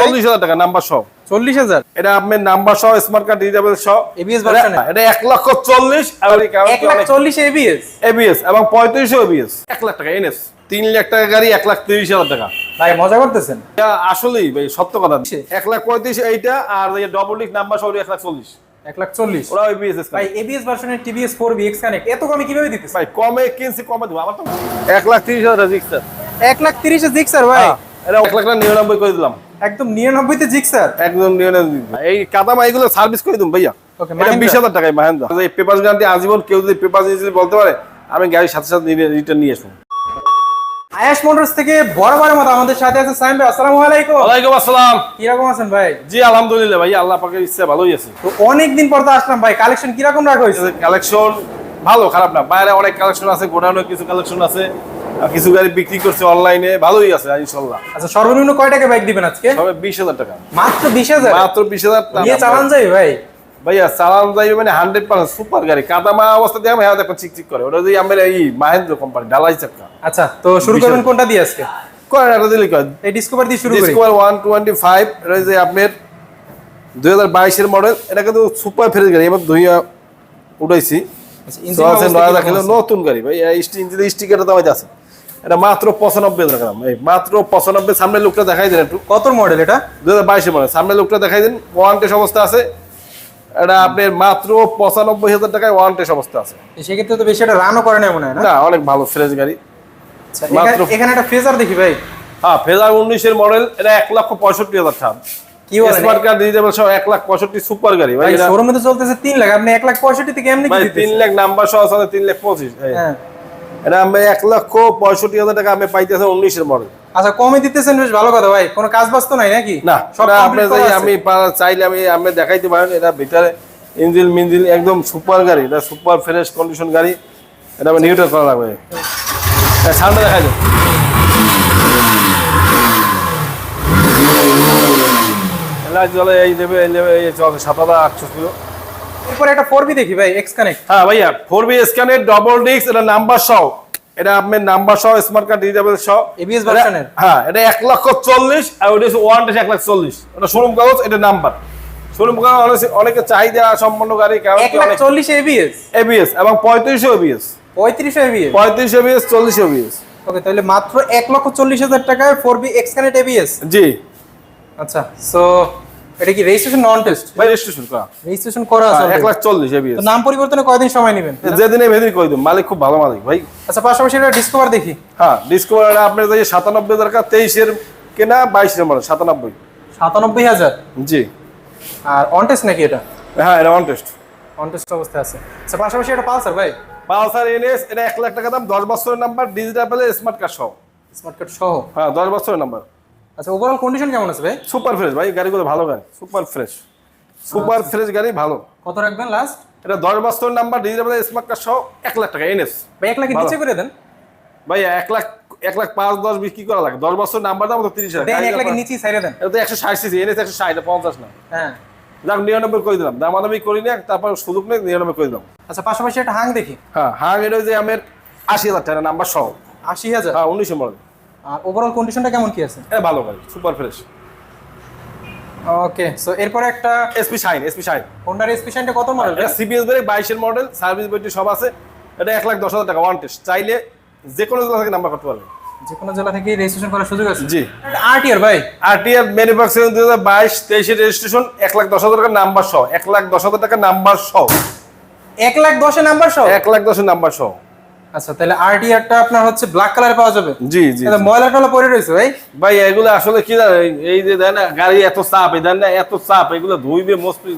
চল্লিশ হাজার টাকা নাম্বার সহ। চল্লিশ হাজার? এটা আপনার নাম্বার সহ স্মার্ট কার্ড ডিজিটাল সহ। ABS version এটা- এটা এক লক্ষ চল্লিশ এক লাখ চল্লিশ এবিএস এবিএস এবং পঁয়ত্রিশশো এবিএস এক লাখ টাকা এনএস তিন লাখ টাকা গাড়ি এক লাখ তিরিশ হাজার টাকা। ভাই মজা করতেছেন? আসলেই ভাই সত্য কথা। এক লাখ পঁয়ত্রিশ এইটা আর ডবল ডিক নাম্বার সহ এক লাখ চল্লিশ। এক লাখ চল্লিশ? ওরা এবিএস ভাই এবিএস ভার্সনের TVS four B X connect এত কমে কীভাবে দিতেছে ভাই কমে কিনছি কমে দেবো। আমার তো এক লাখ তিরিশ হাজার এক লাখ তিরিশে জিক্সার ভাই। এটা এক লাখ নিরানব্বই করে দিলাম। একদম নিরানব্বইতে জিক্সার একদম নিরানব্বই এই কাদামা এগুলো সার্ভিস করে দিন ভাইয়া। এটা টাকায় মাহেন্দ্রা এই পেপার গ্যারান্টি আজীবন কেউ যদি পেপার বলতে পারে আমি গাড়ির সাথে সাথে রিটার্ন নিয়ে আসব। আয়াস মোটরস থেকে বরাবরের মতো আমাদের সাথে আছে সাইম ভাই আসসালামু আলাইকুম। ওয়ালাইকুম আসসালাম। কীরকম আছেন ভাই? জি আলহামদুলিল্লাহ ভাই আল্লাহ পাকের ইচ্ছা ভালোই আছে। তো অনেক দিন পর তো আসলাম ভাই কালেকশন কীরকম রাখা হয়েছে? কালেকশন ভালো খারাপ না। বাইরে অনেক কালেকশন আছে গোডাউনে কিছু কালেকশন আছে। কিছু গাড়ি বিক্রি করছে অনলাইনে ভালোই আছে ইনশাল্লাহ। আচ্ছা সর্বনিম্ন কয় টাকা বাইক দিবেন আজকে? তবে বিশ হাজার টাকা। মাত্র বিশ হাজার? মাত্র বিশ হাজার নিয়ে চালান যাই ভাই? ভাইয়া চালান যাইবে মানে হান্ড্রেড পার্সেন্ট সুপার গাড়ি। কাদামা অবস্থা দিয়ে হ্যাঁ দেখো চিকচিক করে। ওটা যদি আমরা এই মাহেন্দ্র কোম্পানি ডালাই চাক্কা আচ্ছা তো শুরু করুন কোনটা দিয়ে আজকে? করেন একটা দিলে করেন এই ডিসকভার দিয়ে শুরু করি। ডিসকভার ওয়ান টোয়েন্টি ফাইভ এটা যে আপনার দুই হাজার বাইশের মডেল এটা কিন্তু সুপার ফ্রেশ গাড়ি। এবার ধুইয়া উঠাইছি। আচ্ছা? নতুন গাড়ি ভাই। স্টিকারটা দাম আছে। এটা মাত্র পঁচানব্বই হাজার দাম। এই মাত্র পঁচানব্বই সামনের লোকটা দেখাই দেন একটু। কত মডেল এটা? দুই হাজার বাইশের মডেল সামনের লোকটা দেখাই দিন। ওয়ান টেস অবস্থা আছে। এটা আপনার মাত্র পঁচানব্বই হাজার টাকায় ওয়ান টেস অবস্থা আছে। সেক্ষেত্রে তো বেশি একটা রানও করে না মনে হয় না? অনেক ভালো ফ্রেশ গাড়ি। আচ্ছা, মাত্র- এখানে- একটা ফেজার দেখি ভাই। হ্যাঁ ফেজার উনিশের মডেল এটা এক লক্ষ পঁয়ষট্টি হাজার টাকা। কি বলেন? স্মার্ট কার্ড ডিজিটাল সহ এক লাখ পঁয়ষট্টি সুপার গাড়ি। ভাই ভাই শোরুমে তো চলতেছে তিন লাখ। আপনি এক লাখ পঁয়ষট্টি থেকে এমনি কি ভাই তিন লাখ নাম্বার সহ আছে তিন লাখ পঁচিশ। হ্যাঁ। এটা আমি এক লক্ষ পঁয়ষট্টি হাজার টাকা আমি পাইতেছি উনিশের মডেল। আচ্ছা কমে দিতেছেন বেশ ভালো কথা ভাই। কোনো কাজ বাজ তো নাই নাকি? না সব আপনি? আমি চাইলে আমি আমি দেখাইতে পারেন এটা ভিতরে ইঞ্জিন মিঞ্জিন একদম সুপার গাড়ি এটা সুপার ফ্রেশ কন্ডিশন গাড়ি এটা আমি নিউট্রাল করা লাগবে। সামনে লাইট জ্বলে এই দেবে এই দেবে এই চলছে সাত হাজার আটশো কিলো এরপরে একটা ফোর বি দেখি ভাই এক্স কানেক্ট হ্যাঁ ভাইয়া ফোর বি স্ক্যানের ডবল ডিস্ক এটা নাম্বার সহ। এটা আপনার নাম্বার সহ স্মার্ট কার্ড ডিজিটাল সহ। Version এর? হ্যাঁ এটা এক লক্ষ চল্লিশ আর ওটা ওয়ান এক লাখ চল্লিশ। এটা শোরুম কাগজ এটা নাম্বার শোরুম কাগজ অনেক- চাহিদা সম্পন্ন গাড়ি কারণ এক লাখ চল্লিশ এবিএস এবিএস এবং পঁয়ত্রিশশো এবিএস পঁয়ত্রিশ এবিএস পঁয়ত্রিশ এবিএস চল্লিশ এবিএস ওকে তাহলে মাত্র এক লক্ষ চল্লিশ হাজার টাকায় four B X connect ABS জি। আচ্ছা সো এটা কি রেজিস্ট্রেশন নন টেস্ট ভাই রেজিস্ট্রেশন করা রেজিস্ট্রেশন করা আছে হ্যাঁ, এক লাখ চল্লিশ এবিএস তো নাম পরিবর্তনে কয়দিন সময় নেবেন? যেদিনে ভেদিন কই দিন মালিক খুব ভালো মালিক ভাই। আচ্ছা পাশাপাশি একটা ডিসকভার দেখি। হ্যাঁ ডিসকভার আপনার যে সাতানব্বই হাজার টাকা তেইশের কেনা বাইশের মডেল সাতানব্বই। সাতানব্বই হাজার? জি। আর অন টেস্ট নাকি এটা? হ্যাঁ এটা অন টেস্ট অন টেস্ট অবস্থায় আছে। আচ্ছা পাশাপাশি একটা পালসার ভাই? পালসার এনএস এটা এক লাখ টাকা দাম দশ বছরের নাম্বার ডিজিটাল স্মার্ট কার্ড সহ। স্মার্ট কার্ড সহ। হ্যাঁ দশ বছরের নাম্বার। আচ্ছা ওভারঅল কন্ডিশন কেমন আছে ভাই? সুপার ফ্রেশ ভাই গাড়িগুলো ভালো গাড়ি। সুপার ফ্রেশ সুপার ফ্রেশ গাড়ি ভালো। কত রাখবেন লাস্ট এটা দশ বছরের নাম্বার ডিজিটাল স্মার্ট কার্ড সহ এক লাখ টাকা এনএস ভাই এক। নিচে করে দেন। ভাই এক লাখ এক লাখ পাঁচ দশ বিক্রি করা লাগে? দশ বছর নাম্বার দাম তো তিরিশ হাজার। এক লাখের নিচেই সাইডে দেন। এটা তো একশো ষাট সিসি এনএস একশো ষাট পঞ্চাশ না। হ্যাঁ। যাক নিরানব্বই করে দিলাম। দামাদামি করি না তারপর সুযোগ নেই নিরানব্বই করে দিলাম। আচ্ছা পাশাপাশি একটা হাং দেখি। হ্যাঁ হ্যাঁ এটা যে আমার আশি হাজার টাকা নাম্বার সহ। আশি হাজার? হ্যাঁ উনিশশো মডেল। আর ওভারঅল কন্ডিশনটা কেমন কি আছে? এটা ভালো গাড়ি সুপার ফ্রেশ ওকে সো এরপরে একটা এসপি শাইন এসপি শাইন হোন্ডার এসপিশনটা কত মডেল এটা সিবিএস ব্রেক বাইশের মডেল সার্ভিস বইটি সব আছে। এটা এক লাখ দশ হাজার টাকা ওয়ান টেস্ট চাইলে যে কোনো জেলা থেকে নাম্বার করতে পারবে যে কোনো জেলা থেকে রেজিস্ট্রেশন করার সুযোগ আছে? জি। আরটিআর ভাই? আর টি আর ম্যানুফ্যাকচারিং দুই হাজার বাইশ তেইশের রেজিস্ট্রেশন এক লাখ দশ হাজার টাকা নাম্বার সহ। এক লাখ দশ হাজার টাকা নাম্বার সহ। এক লাখ দশের নাম্বার সহ? এক লাখ দশের নাম্বার সহ। আচ্ছা তাহলে আরটিআরটা আপনার হচ্ছে ব্ল্যাক কালার পাওয়া যাবে? জি জি ময়লা টলা পড়ে রয়েছে ভাই? ভাই এগুলো আসলে কি এই- যে দেয় না গাড়ি এত চাপ এই দেন না এত চাপ এগুলো ধুইবে মস্তি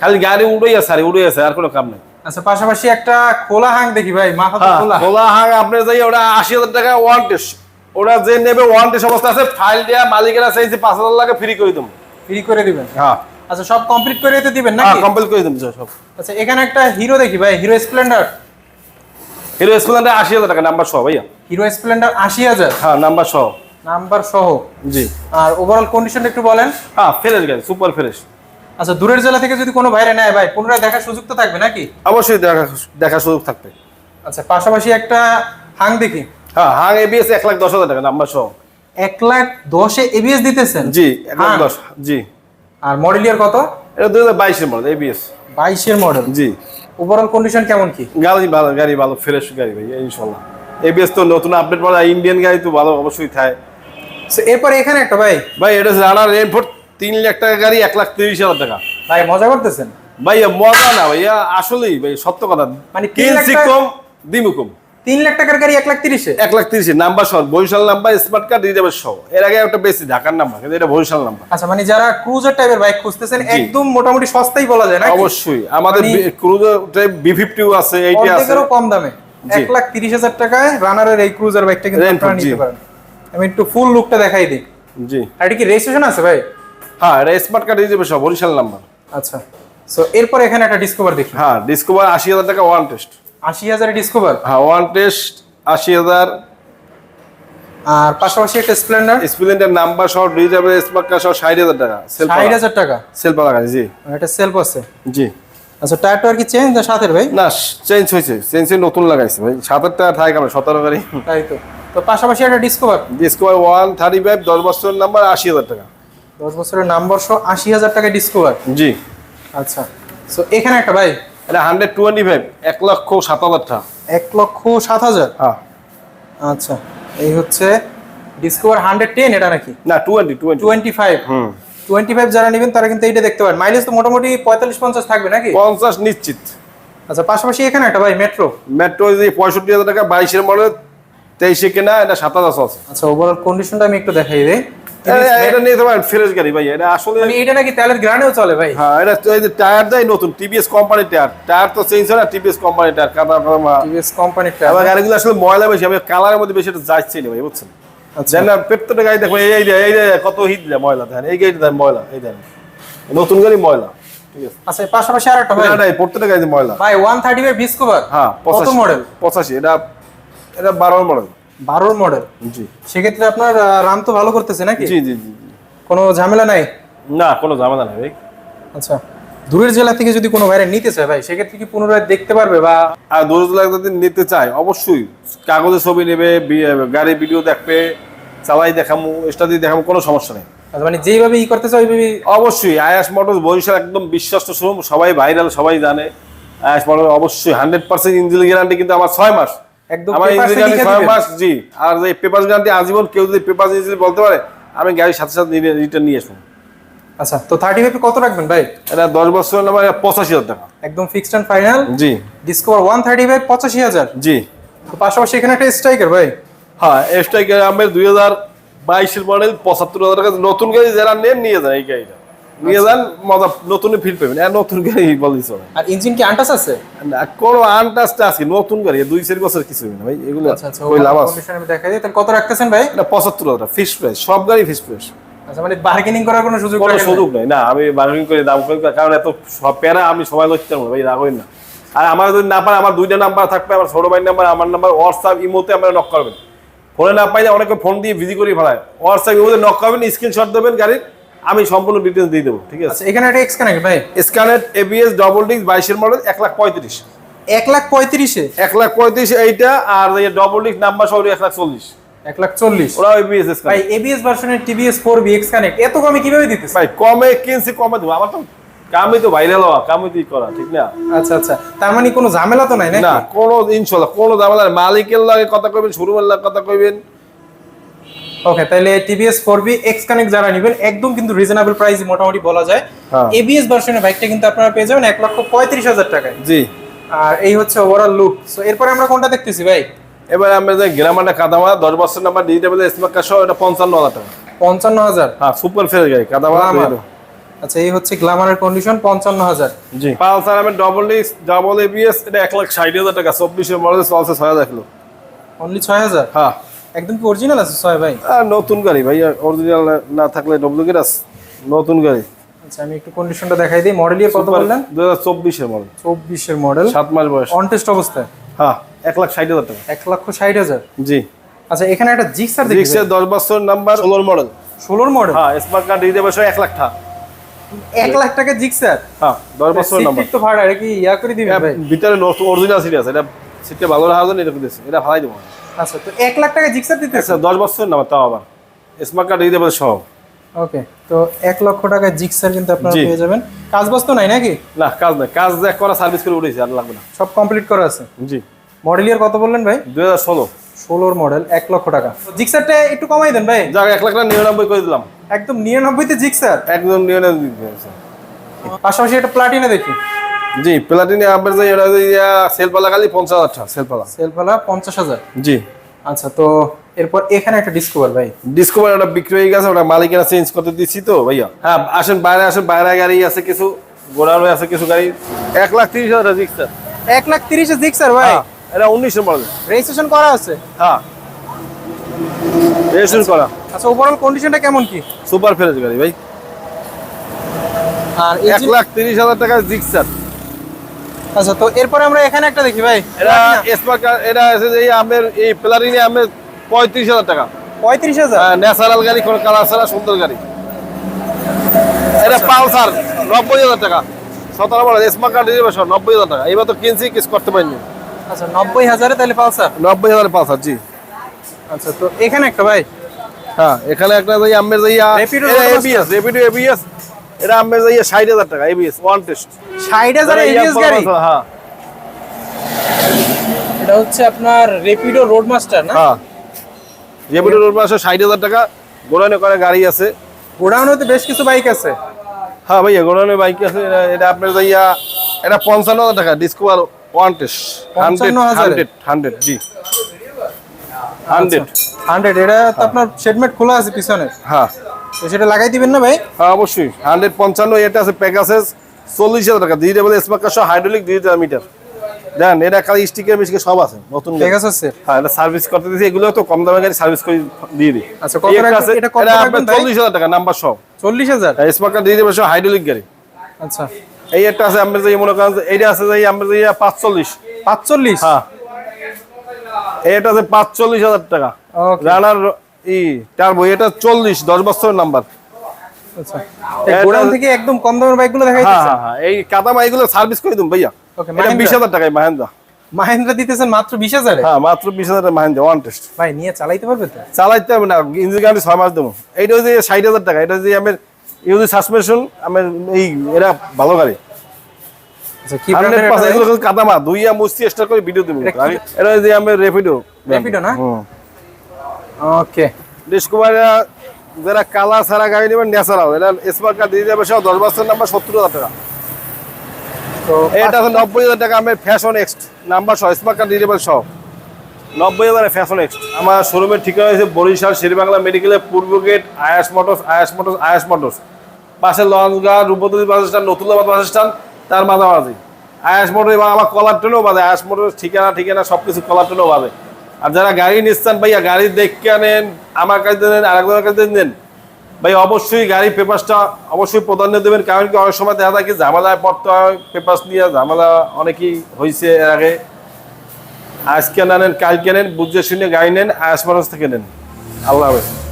খালি গাড়ি উড়েই আছে আর উড়ে আছে আর কোনো কাম নেই। আচ্ছা পাশাপাশি একটা খোলা হাং দেখি ভাই মাথা হ্যাঁ, খোলা খোলা হাং আপনি যাই ওটা আশি হাজার টাকা ওয়ান টেস্ট ওরা যে নেবে ওয়ান টেস্ট অবস্থা আছে ফাইল দেওয়া মালিকেরা চাইছে পাঁচ হাজার টাকা ফ্রি করে দেবো। ফ্রি করে দিবেন? হ্যাঁ। আচ্ছা সব কমপ্লিট করে তো দিবেন হ্যাঁ নাকি কমপ্লিট করে দেবো সব। আচ্ছা এখানে একটা হিরো দেখি ভাই হিরো স্প্লেন্ডার হিরো স্প্লেন্ডার আশি হাজার টাকা নাম্বার সহ ভাইয়া। হিরো স্প্লেন্ডার আশি হাজার? হ্যাঁ নাম্বার সহ। নাম্বার সহ? জি। আর ওভারঅল কন্ডিশনটা একটু বলেন। হ্যাঁ ফ্রেশ গাড়ি সুপার ফ্রেশ আচ্ছা দূরের জেলা থেকে যদি কোনো ভাইরে নেয় ভাই পুনরায় দেখার সুযোগ তো থাকবে নাকি? অবশ্যই দেখা দেখার সুযোগ থাকবে। আচ্ছা পাশাপাশি একটা হাং দেখি। হ্যাঁ হাং এবিএস এক লাখ দশ হাজার টাকা নাম্বার সহ। এক লাখ দশে এবিএস দিতেছেন? জি এক লাখ। দশ জি। আর মডেল ইয়ার কত? এটা দুই হাজার বাইশের মডেল এবিএস বাইশের মডেল জি। ওভারঅল কন্ডিশন কেমন কি? গাড়ি ভালো গাড়ি ভালো ফ্রেশ গাড়ি ভাই ইনশাল্লাহ এবিএস তো নতুন আপডেট পাওয়া ইন্ডিয়ান গাড়ি তো ভালো অবশ্যই থাকে। এরপরে এখানে একটা ভাই। ভাই এটা রানার রেনফোর্ড তিন লাখ টাকা গাড়ি এক লাখ তিরিশ হাজার টাকা। ভাই মজা করতেছেন? ভাইয়া মজা না ভাইয়া আসলেই ভাই সত্য কথা। মানে কিনছি কম দিমু কম। তিন লাখ টাকার গাড়ি এক লাখ তিরিশে? এক লাখ তিরিশ। নাম্বার সহ বরিশাল নাম্বার স্মার্ট কার্ড রিজার্ভের সহ। এর আগে একটা বেশি ঢাকার নাম্বার কিন্তু এটা বরিশাল নাম্বার। আচ্ছা মানে যারা ক্রুজার টাইপের বাইক খুঁজতেছেন একদম মোটামুটি সস্তাই বলা যায় না অবশ্যই। আমাদের মানে- ক্রুজার বি ফিফটিও আছে এইটি আছে। অর্ধেকেরও কম দামে। এক লাখ তিরিশ হাজার টাকায় রানারের এই ক্রুজার বাইকটা কিন্তু আপনারা নিতে পারেন। আমি একটু ফুল লুকটা দেখাই দিই। জি। আর কি রেজিস্ট্রেশন আছে ভাই? হ্যাঁ এটা স্মার্ট কার্ড রিজার্ভের সহ বরিশাল নাম্বার। আচ্ছা। সো এরপর এখানে একটা ডিসকভার দেখি। হ্যাঁ ডিসকভার আশি হাজার টাকা ওয়ান টেস্ট আশি হাজারে ডিসকভার হ্যাঁ ওয়ান টেস্ট আশি হাজার। আর পাশাপাশি একটা স্প্লেন্ডার স্প্লেন্ডার নাম্বার সহ রিজার্ভের স্মার্ট কার্ড সহ ষাট হাজার টাকা। ষাট হাজার টাকা? সেলফ লাগাই জি। একটা সেলফ আছে জি। আচ্ছা টায়ারটা আর কি চেঞ্জ না সাথের ভাই? না চেঞ্জ হয়েছে। চেঞ্জ নতুন লাগাইছে ভাই। সাতের টাকা থাকে আমরা সতেরো গাড়ি তাই তো। তো পাশাপাশি একটা Discover Discover one thirty five দশ বছর নাম্বার আশি হাজার টাকা। দশ বছরের নাম্বার সহ আশি হাজার টাকা ডিসকভার জি। আচ্ছা। সো এখানে একটা ভাই। এটা হান্ড্রেড টোয়েন্টি ফাইভ এক লক্ষ সাত হাজার টাকা এক লক্ষ সাত হাজার? হ্যাঁ। আচ্ছা এই হচ্ছে ডিসকভার হান্ড্রেড টেন এটা নাকি? না টোয়েন্টি টোয়েন্টি টোয়েন্টি ফাইভ হুম। টোয়েন্টি ফাইভ যারা নেবেন তারা কিন্তু এইটা দেখতে পারেন। মাইলেজ তো মোটামুটি পঁয়তাল্লিশ পঞ্চাশ থাকবে নাকি? পঞ্চাশ নিশ্চিত। আচ্ছা পাশাপাশি এখানে একটা ভাই মেট্রো মেট্রো যে পঁয়ষট্টি হাজার টাকা বাইশের মডেল তেইশে কেনা এটা সাত হাজার আছে আচ্ছা ওভারঅল কন্ডিশনটা আমি একটু দেখাই দিই। এটা- ফ্রেশ গাড়ি ভাই এটা আসলে মানে এটা নাকি তেলের গ্রানেও চলে ভাই? হ্যাঁ এটা এই যে টায়ার দেয় নতুন টিভিএস কোম্পানির টায়ার টায়ার তো চেঞ্জ হয় না টিভিএস কোম্পানির টায়ার কাদা কাদা টিভিএস কোম্পানির গাড়িগুলো আসলে ময়লা বেশি আমি কালারের মধ্যে বেশি এটা যাচ্ছি না ভাই বুঝছেন? আচ্ছা। যেন না প্রত্যেকটা গাড়ি দেখো এই এই কত হিট দেয় ময়লা দেখেন এই গাড়ি দেয় ময়লা এই নতুন গাড়ি ময়লা ঠিক আছে? আচ্ছা পাশাপাশি আর একটা ভাই। না, প্রত্যেকটা ময়লা। ডিসকভার হ্যাঁ কত মডেল পঁচাশি এটা এটা বারোর মডেল বারোর মডেল জি। সেক্ষেত্রে আপনার রান তো ভালো করতেছে নাকি? জি জি জি। কোনো ঝামেলা নাই? না কোনো ঝামেলা নেই ভাই। আচ্ছা। দূরের জেলা থেকে যদি কোনো ভাইরা নিতে চায় ভাই সেক্ষেত্রে কি পুনরায় দেখতে পারবে বা আর দূরদূর যদি নিতে চায় অবশ্যই কাগজে ছবি নেবে গাড়ি ভিডিও দেখবে চালাই দেখামু দিয়ে দেখামু কোনো সমস্যা নেই। আচ্ছা, মানে যেইভাবে ই করতেছে ওইভাবে অবশ্যই আয়াস মোটরস বরিশাল একদম বিশ্বাস্ত শোরুম সবাই ভাইরাল সবাই জানে। আয়াস মোটর অবশ্যই হান্ড্রেড পার্সেন্ট ইঞ্জিন গ্যারান্টি কিন্তু আমার ছয় মাস। একদম আমার ইঞ্জিন গ্যারান্টি লিখে মাস জি। আর এই পেপার গ্যারান্টি আজীবন কেউ যদি পেপার ইঞ্জিন বলতে পারে আমি গাড়ির সাথে সাথে রিটার্ন নিয়ে আসব। আচ্ছা তো থার্টি ফাইভ কত রাখবেন ভাই? এটা দশ বছর নাম্বার পঁচাশি হাজার টাকা। একদম ফিক্সড অ্যান্ড ফাইনাল জি। ডিসকভার ওয়ান থার্টি ফাইভ পঁচাশি হাজার? জি। তো পাশাপাশি এখানে একটা স্ট্রাইকার ভাই। হ্যাঁ এসটাই আমার দুই হাজার বাইশের মডেল পঁচাত্তর হাজার টাকা। নতুন গাড়ি যারা নেন নিয়ে যান এই গাড়িটা। নিয়ে যান মজা নতুন ফিল পাবেন আর নতুন গাড়ি বলি চলে আর ইঞ্জিন কি আন্টাস আছে? না, কোনো আনটাস্ট আছে নতুন গাড়ি দুই চারি বছর কিছু না ভাই এগুলো আচ্ছা আচ্ছা কই লাভ আছে। কন্ডিশন আমি দেখাই দিই। তাহলে কত রাখতেছেন ভাই? এটা পঁচাত্তর হাজার ফিক্স প্রাইস সব গাড়ি ফিক্স প্রাইস আচ্ছা মানে বার্গেনিং করার কোনো সুযোগ কোনো সুযোগ নাই। না আমি বার্গেনিং করে দাম করি কারণ এত সব প্যারা আমি সবাই লইতে পারব ভাই রাগ না। আর আমার যদি না পারে আমার দুইটা নাম্বার থাকবে আমার ছোট ভাই নাম্বার আমার নাম্বার হোয়াটসঅ্যাপ ইমোতে আমরা নক করবেন। ফোনে না পাইলে অনেকে ফোন দিয়ে ভিজি করে ফেলায়। হোয়াটসঅ্যাপ ইমোতে নক করবেন স্ক্রিনশট দেবেন গাড়ির। আমি সম্পূর্ণ ডিটেলস দিয়ে দেবো ঠিক আছে? আচ্ছা এখানে একটা এক্স কানেক্ট ভাই স্ক্যানেট এবিএস ডবল ডিস্ক বাইশের মডেল এক লাখ পঁয়ত্রিশ। এক লাখ পঁয়ত্রিশে? এক লাখ পঁয়ত্রিশ এইটা আর এই ডবল ডিস্ক নাম্বার সহ এক লাখ চল্লিশ। এক লাখ চল্লিশ। ওরা এবিএস ভাই এবিএস ভার্সনের TVS four B X connect এত কমে কীভাবে দিতেছে? ভাই কমে কিনছি কমে দেবো। আমার তো কামই তো ভাইরাল হওয়া কামই তো করা ঠিক না? আচ্ছা আচ্ছা তার মানে কোনো ঝামেলা তো নাই না কোনো ইনশাল্লাহ কোনো ঝামেলা মালিকের লাগে কথা কইবেন শোরুমের লাগে কথা কইবেন। ওকে তাহলে TVS four B X connect যারা নেবেন একদম কিন্তু রিজনেবল প্রাইস মোটামুটি বলা যায়। এবিএস ভার্সনের বাইকটা কিন্তু আপনারা পেয়ে যাবেন এক লক্ষ পঁয়ত্রিশ হাজার টাকায়। জি। আর এই হচ্ছে ওভারঅল লুক সো এরপরে আমরা কোনটা দেখতেছি ভাই? এবার আমরা যে গ্রামাটা কাদামা দশ বছর নাম্বার ডিজিটাল স্মার্ট কার সহ এটা পঞ্চান্ন হাজার টাকা। পঞ্চান্ন হাজার? হ্যাঁ সুপার ফ্রেশ গাড়ি কাদামা আচ্ছা এই হচ্ছে গ্লামারের কন্ডিশন পঞ্চান্ন হাজার। জি। পালসার আমি ডবল ডিস্ক ডাবল এবিএস এটা এক লাখ ষাট হাজার টাকা চব্বিশের মডেল চলছে ছয় হাজার কিলো। অনলি ছয় হাজার? হ্যাঁ। একদম কি অরিজিনাল আছে ছয় ভাই? আর নতুন গাড়ি ভাই অরিজিনাল না থাকলে ডুপ্লিকেট আছে নতুন গাড়ি। আচ্ছা আমি একটু কন্ডিশনটা দেখাই দিই। মডেল ইয়ে কত বললেন? দু হাজার চব্বিশের মডেল চব্বিশের মডেল সাত মাস বয়স। অন টেস্ট অবস্থায়? হ্যাঁ এক লাখ ষাট হাজার টাকা। এক লক্ষ ষাট হাজার? জি। আচ্ছা এখানে একটা জিক্সার দেখি রিক্সের দশ বছর নাম্বার ষোলোর মডেল ষোলোর মডেল হ্যাঁ স্মার্ট কার্ড দিয়ে দেবে এক লাখ টাকা। এক লাখ টাকা জিক্সার হ্যাঁ দশ বছর নাম্বার তো ভাড়া এটা কি ইয়া করে দিবেন ভাই? ভিতরে অরিজিনাল সিট আছে এটা সিটটা ভালো রাখা জন্য এটা দিয়েছে। এটা ভালাই দেবো আচ্ছা তো এক লাখ টাকা জিক্সার দিতেছে আচ্ছা দশ বছর নাম্বার তাও আবার। স্মার্ট কার্ড দিয়ে দেবে সব। ওকে তো এক লক্ষ টাকা জিক্সার কিন্তু আপনারা পেয়ে যাবেন। কাজ বাজ তো নাই নাকি? না কাজ নাই। কাজ দেখ করা সার্ভিস করে উঠেছি আর লাগবে না। সব কমপ্লিট করা আছে? জি। মডেল ইয়ার কত বললেন ভাই? দুই হাজার ষোলো। ষোলোর মডেল এক লক্ষ টাকা। জিক্সারটা একটু কমাই দেন ভাই। যাক এক লাখ টাকা নিরানব্বই করে দিলাম। একদম নিরানব্বইতে জিক্সার? একদম নিরানব্বই। পাশাপাশি একটা প্লাটিনা দেখি। জি প্লাটিনি আপনার যে এটা যে সেলপালা খালি পঞ্চাশ হাজার টাকা সেলপালা সেলফালা পঞ্চাশ হাজার? জি। আচ্ছা তো এরপর এখানে একটা ডিসকভার ভাই। ডিসকভার ওটা বিক্রি হয়ে গেছে ওটা মালিকেরা চেঞ্জ করতে দিচ্ছি তো ভাইয়া। হ্যাঁ আসেন বাইরে আসেন বাইরে গাড়ি আছে কিছু গোড়ারও আছে কিছু গাড়ি। এক লাখ তিরিশ হাজার টাকা জিক্সার এক লাখ তিরিশে জিক্সার ভাই? হ্যাঁ এটা উনিশ নম্বর। রেজিস্ট্রেশন করা আছে? হ্যাঁ। রেজিস্ট্রেশন করা। আচ্ছা ওভারঅল কন্ডিশনটা কেমন কি? সুপার ফ্রেশ গাড়ি ভাই। আর এক লাখ তিরিশ হাজার টাকা জিক্সার আচ্ছা তো এরপরে আমরা এখানে একটা দেখি ভাই। এটা স্মার্ট এটা আছে যে আমের এই প্লারিনি আমের পঁয়ত্রিশ হাজার টাকা। পঁয়ত্রিশ হাজার? ন্যাচারাল গাড়ি কোনো কালার ছাড়া সুন্দর গাড়ি। এটা পালসার নব্বই হাজার টাকা। সতেরো বড় স্মার্ট কার্ড রিজার্ভেশন নব্বই হাজার টাকা। এবার তো কিনছি কিছু করতে পারিনি। আচ্ছা নব্বই হাজারে তাহলে পালসার? নব্বই হাজার পালসার জি। আচ্ছা তো এখানে একটা ভাই? হ্যাঁ এখানে একটা যে আমের যে Rapido road ABS Rapido ABS এটা আমের যে ষাট হাজার টাকা এবিএস ওয়ান টেস্ট ষাট হাজার এবিএস গাড়ি? হ্যাঁ। এটা হচ্ছে আপনার রেপিডো রোড মাস্টার না? হ্যাঁ। রেপিডো রোড মাসে ষাট হাজার টাকা। গোড়ানো করে গাড়ি আছে? গোডাউনে বেশ কিছু বাইক আছে। হ্যাঁ ভাইয়া গোড়ানো বাইক আছে। এটা- এটা আপনার যাইয়া এটা পঞ্চান্ন হাজার টাকা Discover one test hundred 55,000 hundred hundred জি। হান্ড্রেড হান্ড্রেড এটা তো আপনার শেডমেট খোলা আছে পিছনে? হ্যাঁ। তো সেটা লাগাই দিবেন না ভাই? হ্যাঁ অবশ্যই। হান্ড্রেড পঞ্চান্ন এটা আছে প্যাকাসেস চল্লিশ হাজার টাকা। Digital smart hydraulic digital meter জানেন এটা খালি স্টিকার মিস্টিকার সব আছে নতুন। আছে হ্যাঁ এটা সার্ভিস করতে দিয়েছি। এগুলো তো কম দামে গাড়ি সার্ভিস করে দিয়ে দিই। আচ্ছা, কত? আছে, এটা কত রাখবেন? চল্লিশ হাজার টাকা নাম্বার সব চল্লিশ হাজার? স্মার্ট কার্ড দিয়ে দেবে সব হাইড্রোলিক গাড়ি। আচ্ছা। এই একটা আছে আমরা যে মনে করেন এইটা আছে যে আমরা যে পাঁচচল্লিশ। পাঁচচল্লিশ? হ্যাঁ। এটা আছে পাঁচচল্লিশ হাজার টাকা। ওকে রানার ই টার্বো এটা চল্লিশ দশ বছরের নাম্বার। আচ্ছা। গোডাউন থেকে একদম কম দামের বাইকগুলো দেখাই হ্যাঁ হ্যাঁ হ্যাঁ এই কাদামা এগুলো সার্ভিস করে দিন ভাইয়া। ওকে এটা বিশ হাজার টাকায় মাহেন্দ্রা মাহেন্দ্রা দিতেছেন মাত্র বিশ হাজারে? হ্যাঁ মাত্র বিশ হাজার টাকা মাহেন্দ্রা ওয়ান টেস্ট ভাই নিয়ে চালাইতে পারবে তো? চালাইতে হবে না ইঞ্জিন গাড়ি ছয় মাস দেবো। এইটা ষাট হাজার টাকা এটা যে আমার ইউজি সাসপেনশন আমার এই এটা ভালো গাড়ি। আচ্ছা কি ব্র্যান্ডের এগুলো কাদামা দুইয়া মুস্তি স্টার করে ভিডিও দেবো এটা আমি- যে আমার রেপিডো Rapido না? ওকে ডিসকভার যারা কালার ছাড়া গাড়ি নেবেন ন্যাচারাল। এটা স্মার্ট কার্ড দিয়ে যাবে সব দশ বছর নাম্বার সত্তর হাজার টাকা। তো এটা আছে নব্বই হাজার টাকা আমার ফ্যাশন এক্সট নাম্বার সহ স্মার্ট কার্ড যাবে সব নব্বই হাজার ফ্যাশন এক্সট আমার শোরুমের ঠিকানা হয়েছে বরিশাল শেরবাংলা মেডিকেলের পূর্ব গেট আয়াস মোটরস আয়াস মোটরস আয়াস মোটরস পাশে লঞ্চগা রূপতী বাস স্ট্যান্ড নতুলাবাদ বাস স্ট্যান্ড তার মাঝামাঝি। আয়াস মোটর এবং আমার কলার ট্রেনও বাজে আয়াস মোটর ঠিকানা ঠিকানা সব কিছু কলার ট্রেনও বাজে আর যারা গাড়ি নিচ্ছেন, ভাইয়া, গাড়ি দেখে নেন, আমার কাছে নেন আরেকজনের কাছে নেন। ভাই অবশ্যই গাড়ি পেপারসটা অবশ্যই প্রাধান্য দেবেন, কারণ কি অনেক সময় দেখা যায় কি ঝামেলায় পড়তে হয়, পেপারস নিয়ে ঝামেলা অনেকেই হয়েছে এর আগে। আজকে না নেন, কালকে নেন, বুঝে শুনে গাড়ি নেন আয়াস মানুষ থেকে নেন। আল্লাহ হাফেজ।